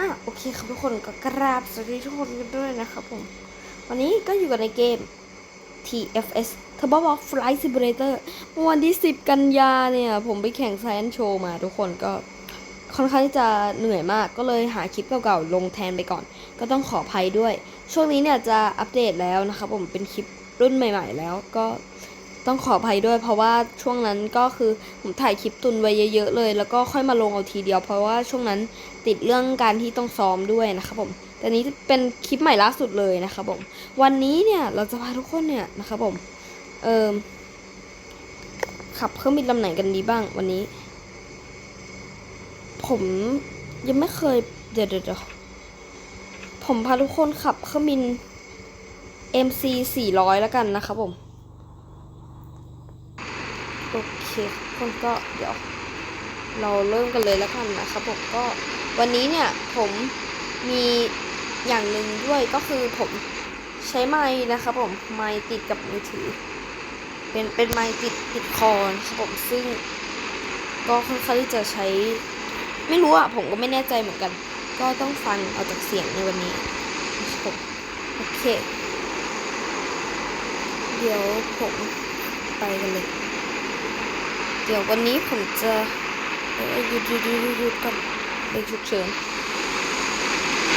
อะโอเคครับทุกคนก็กราบสวัสดีทุกคนกันด้วยนะครับผม วันนี้ก็อยู่กันในเกม TFS Turbo Walk Flight Simulator เมื่อวันที่ 10 กันยาเนี่ย ผมไปแข่งไซ n อนโชว์มาทุกคนก็ค่อนข้างที่จะเหนื่อยมากก็เลยหาคลิปเก่าๆ ลงแทนไปก่อน ก็ต้องขออภัยด้วย ช่วงนี้เนี่ยจะอัปเดตแล้วนะครับผมเป็นคลิปรุ่นใหม่ ๆ แล้วก็ ต้องขออภัยด้วย เพราะว่าช่วงนั้นก็คือผมถ่ายคลิปตุนไว้เยอะๆเลย แล้วก็ค่อยมาลงเอาทีเดียว เพราะว่าช่วงนั้นติดเรื่องการที่ต้องซ้อมด้วยนะครับผมแต่นี้เป็นคลิปใหม่ล่าสุดเลยนะครับผม วันนี้เนี่ยเราจะพาทุกคนเนี่ยนะครับผม เอ่อขับเครื่องบินลำไหนกันดีบ้างวันนี้ ผมยังไม่เคยเดี๋ยวเดี๋ยวเดี๋ยวผมพาทุกคนขับเครื่องบิน MC 400 แล้วกันนะครับผม โอ เคคนก็เดี๋ยว เราเริ่มกันเลยแล้วกันนะครับผมก็วันนี้เนี่ยผมมีอย่างหนึ่งด้วยก็คือผมใช้ไม้นะครับผมไม้ติดกับมือถือ เป็นเป็นไม้ติดติดคอนครับผมซึ่ง ก็ค่อนข้างที่จะใช้ ไม่รู้อะผมก็ไม่แน่ใจเหมือนกัน ก็ต้องฟังเอาจากเสียงในวันนี้ผมโอเค เดี๋ยวผมไปกันเลย ดี๋ยววันนี้ผมจะยหยุดหยุดหยุดหยุดก่อนเบรกฉุกเฉิน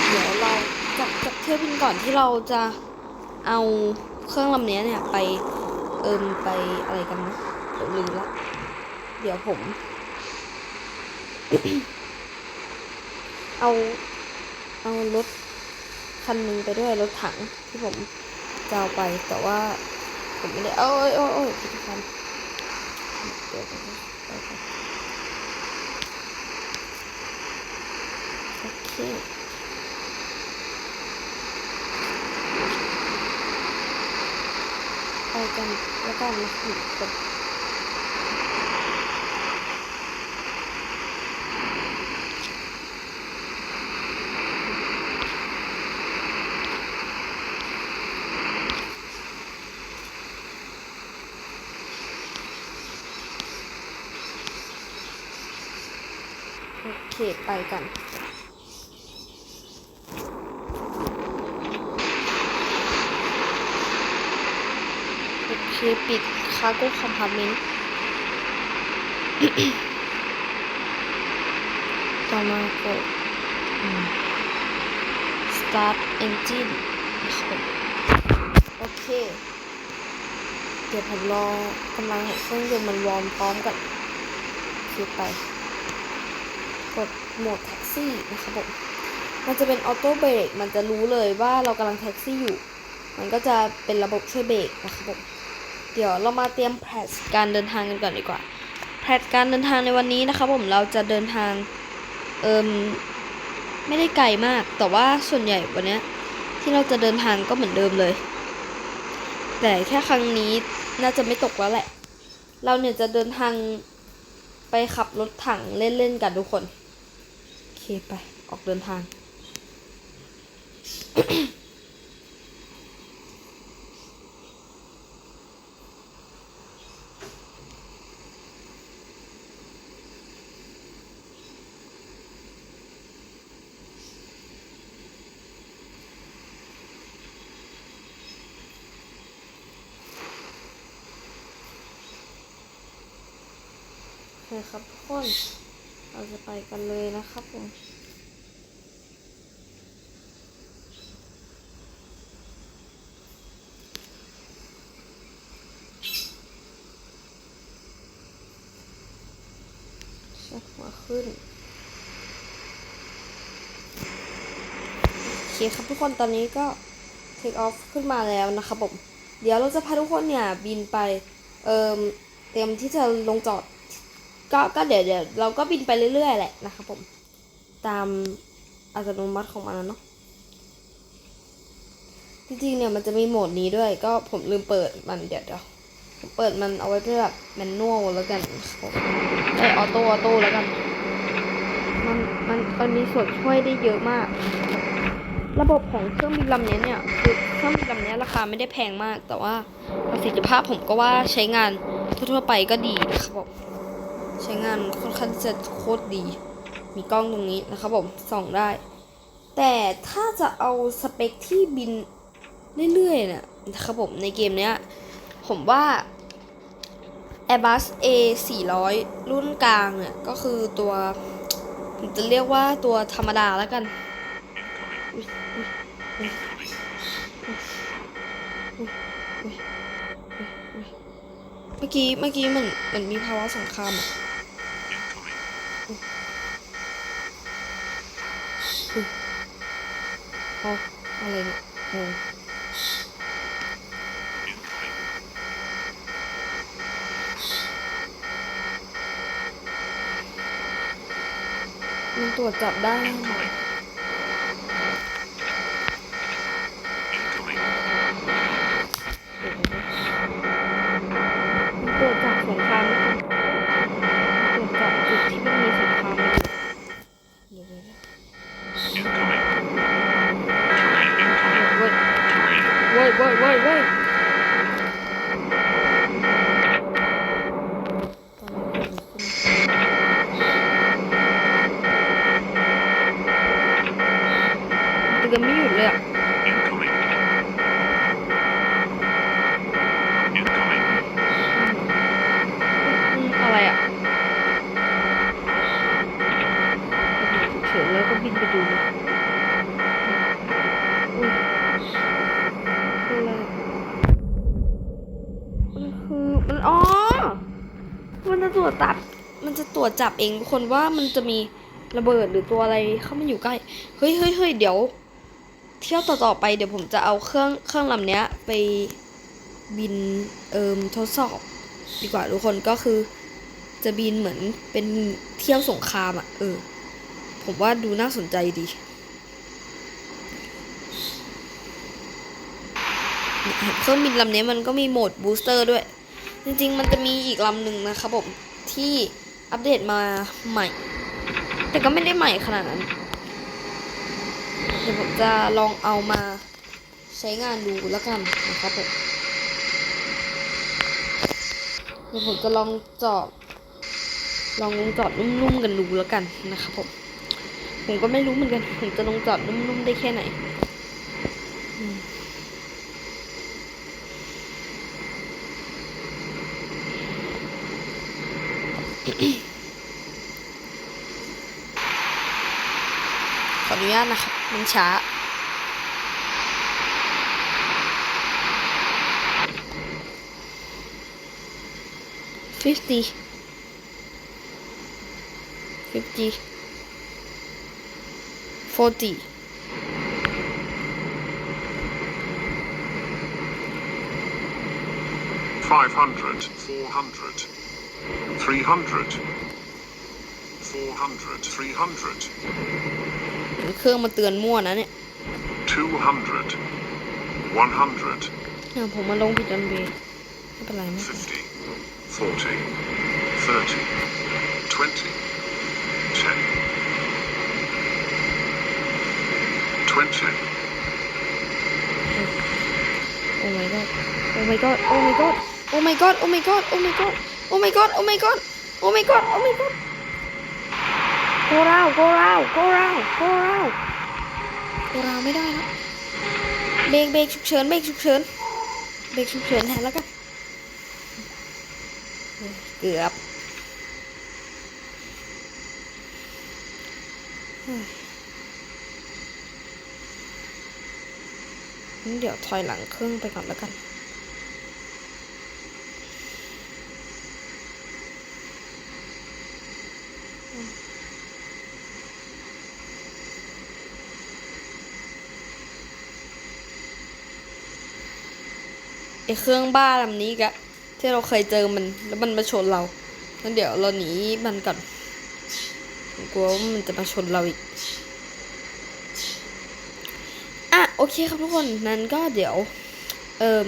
เดี๋ยวเราจับจับเที่ยวบินก่อนที่เราจะเอาเครื่องลำเนี้ยเนี่ยไปเอิมไปอะไรกันนะเดี๋ยวลืมละเดี๋ยวผม เอาเอารถคันหนึงไปด้วยรถถังที่ผมจะเอาไปแต่ว่าผมไม่ได้เอ้ยโอ้ยโอ้ยผิดคัน เดี๋ยวก่อน นะไปกันโอเคปิดคาร์โก้คอมพาร์เมนต์ต่อมากด start engine โอเค เดี๋ยวผมรอกำลังให้เครื่องยนต์มันวอร์มพร้อมกันคลิกไป กดโหมดแท็กซี่นะครับผมมันจะเป็นออโต้เบรกมันจะรู้เลยว่าเรากำลังแท็กซี่อยู่ มันก็จะเป็นระบบช่วยเบรกนะครับผมเดี๋ยวเรามาเตรียมแผนการเดินทางกันก่อนดีกว่าแผนการเดินทางในวันนี้นะครับผมเราจะเดินทางเอิมไม่ได้ไกลมาก แต่ว่าส่วนใหญ่วันนี้ที่เราจะเดินทางก็เหมือนเดิมเลย แต่แค่ครั้งนี้น่าจะไม่ตกแล้วแหละ เราเนี่ยจะเดินทางไปขับรถถังเล่นๆกันทุกคน เคไป ออกเดินทาง โอเคครับทุกคน เราจะไปกันเลยนะครับผมเช็คหัวขึ้น โอเคครับทุกคนตอนนี้ก็ take off ขึ้นมาแล้วนะครับผม เดี๋ยวเราจะพาทุกคนเนี่ยบินไป เอ่มเตรียมที่จะลงจอด ก็ก็เดี๋ยวเดี๋ยวเราก็บินไปเรื่อยๆแหละนะครับผมตามอัตโนมัติของมันนะเนาะจริงๆเนี่ยมันจะมีโหมดนี้ด้วย ก็ผมลืมเปิดมันเดี๋ยวเดี๋ยวผมเปิดมันเอาไว้เพื่อแบบแมนนวลแล้วกันผมไอออโต้ออโต้แล้วกันมันมันมันมีส่วนช่วยได้เยอะมาก ระบบของเครื่องบินลำนี้เนี่ยคือเครื่องบินลำนี้ราคาไม่ได้แพงมาก แต่ว่าประสิทธิภาพผมก็ว่าใช้งานทั่วๆไปก็ดีนะครับผม ใช้งานค่อนข้างจะโคตรดี มีกล้องตรงนี้นะครับผมส่องได้ แต่ถ้าจะเอาสเปคที่บินเรื่อยๆเนี่ยนะครับผมในเกมเนี้ย ผมว่า Airbus A 400รุ่นกลางเนี่ยก็คือตัวผมจะเรียกว่าตัวธรรมดาแล้วกันเมื่อกี้เมื่อกี้เหมือนเหมือนมีภาวะสงครามอะ เอาอะไรเนี่ยงงมันตรวจจับได้ไหม ตรวจจับสงครามตรวจจับจุดที่มันมีสงครามเดี๋ยวนะเว้ยเว้ยเว้ยเว้ยเว้ยตอนนี้เกิดอะไรขึ้น เตือนไม่หยุดเลยอะอืมอะไรอะเฉยๆแล้วก็บินไปดูเลยอุ้ยคืออะไรมันคือมันอ๋อ มันจะตรวจจับ มันจะตรวจจับเองทุกคนว่ามันจะมีระเบิดหรือตัวอะไรเข้ามาอยู่ใกล้ เฮ้ยเฮ้ยเฮ้ยเดี๋ยว เที่ยวต่อๆไปเดี๋ยวผมจะเอาเครื่องเครื่องลำเนี้ยไปบินเอิมทดสอบ ดีกว่าทุกคนก็คือ จะบินเหมือนเป็นเที่ยวสงครามอะ่ะเออ ผมว่าดูน่าสนใจดีเนี่ยเห็นเครื่องบินลำนี้มันก็มีโหมดบูสเตอร์ด้วย จริงๆ มันจะมีอีกลำหนึ่งนะครับผมที่อัปเดตมาใหม่ แต่ก็ไม่ได้ใหม่ขนาดนั้น เดี๋ยวผมจะลองเอามาใช้งานดูแล้วกันนะครับผมเดี๋ยวผมจะลองจาะลองลงจอดนุ่มๆกันดูแล้วกันนะครับผม ผมก็ไม่รู้เหมือนกันผมจะลงจอดนุ่มๆได้แค่ไหนอืมขออ นุญาตนะครับ มันช้า fifty fifty forty Five hundred, four hundred, three hundred, four hundred, three hundred, เครื่องมาเตือนมั่วนะเนี่ย two hundred, one hundred, เนี่ยผมมาลงผิดรันเวย์ไม่เป็นไรไม่เป็นไร fifty, forty, thirty, twenty, ten, twenty, Oh my god Oh my god Oh my god Oh my god Oh my god Oh my god Oh my god Oh my god Oh my god Oh my god Go round Go round Go round Go round Go round ไม่ได้แล้วเบรกเบรกฉุกเฉินเบรกฉุกเฉินเบรกฉุกเฉินแทนแล้วกันเกือบเดี๋ยวถอยหลังเครื่องไปก่อนแล้วกัน เครื่องบ้าลำนี้กะที่เราเคยเจอมัน แล้วมันมาชนเรางั้นเดี๋ยวเราหนีมันก่อนกลัวว่ามันจะมาชนเราอีกอะโอเคครับทุกคนนั้นก็เดี๋ยว เอ่ม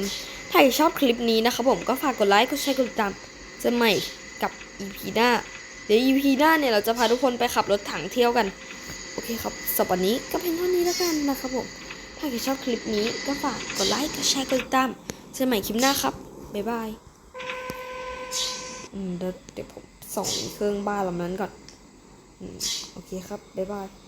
ถ้าใครชอบคลิปนี้นะครับผมก็ฝากกดไลค์กดแชร์กดติดตามจะใหม่กับ EP หน้า เดี๋ยว EP หน้าเนี่ยเราจะพาทุกคนไปขับรถถังเที่ยวกัน โอเคครับสำหรับวันนี้ก็เพียงเท่านี้แล้วกันนะครับผม ถ้าใครชอบคลิปนี้ก็ฝากกดไลค์กดแชร์กดติดตาม เจอกันใหม่คลิปหน้าครับ บ๊ายบายอืมเดี๋ยวผมส่องเครื่องบ้านลำนั้นก่อนอืมโอเคครับ บ๊ายบาย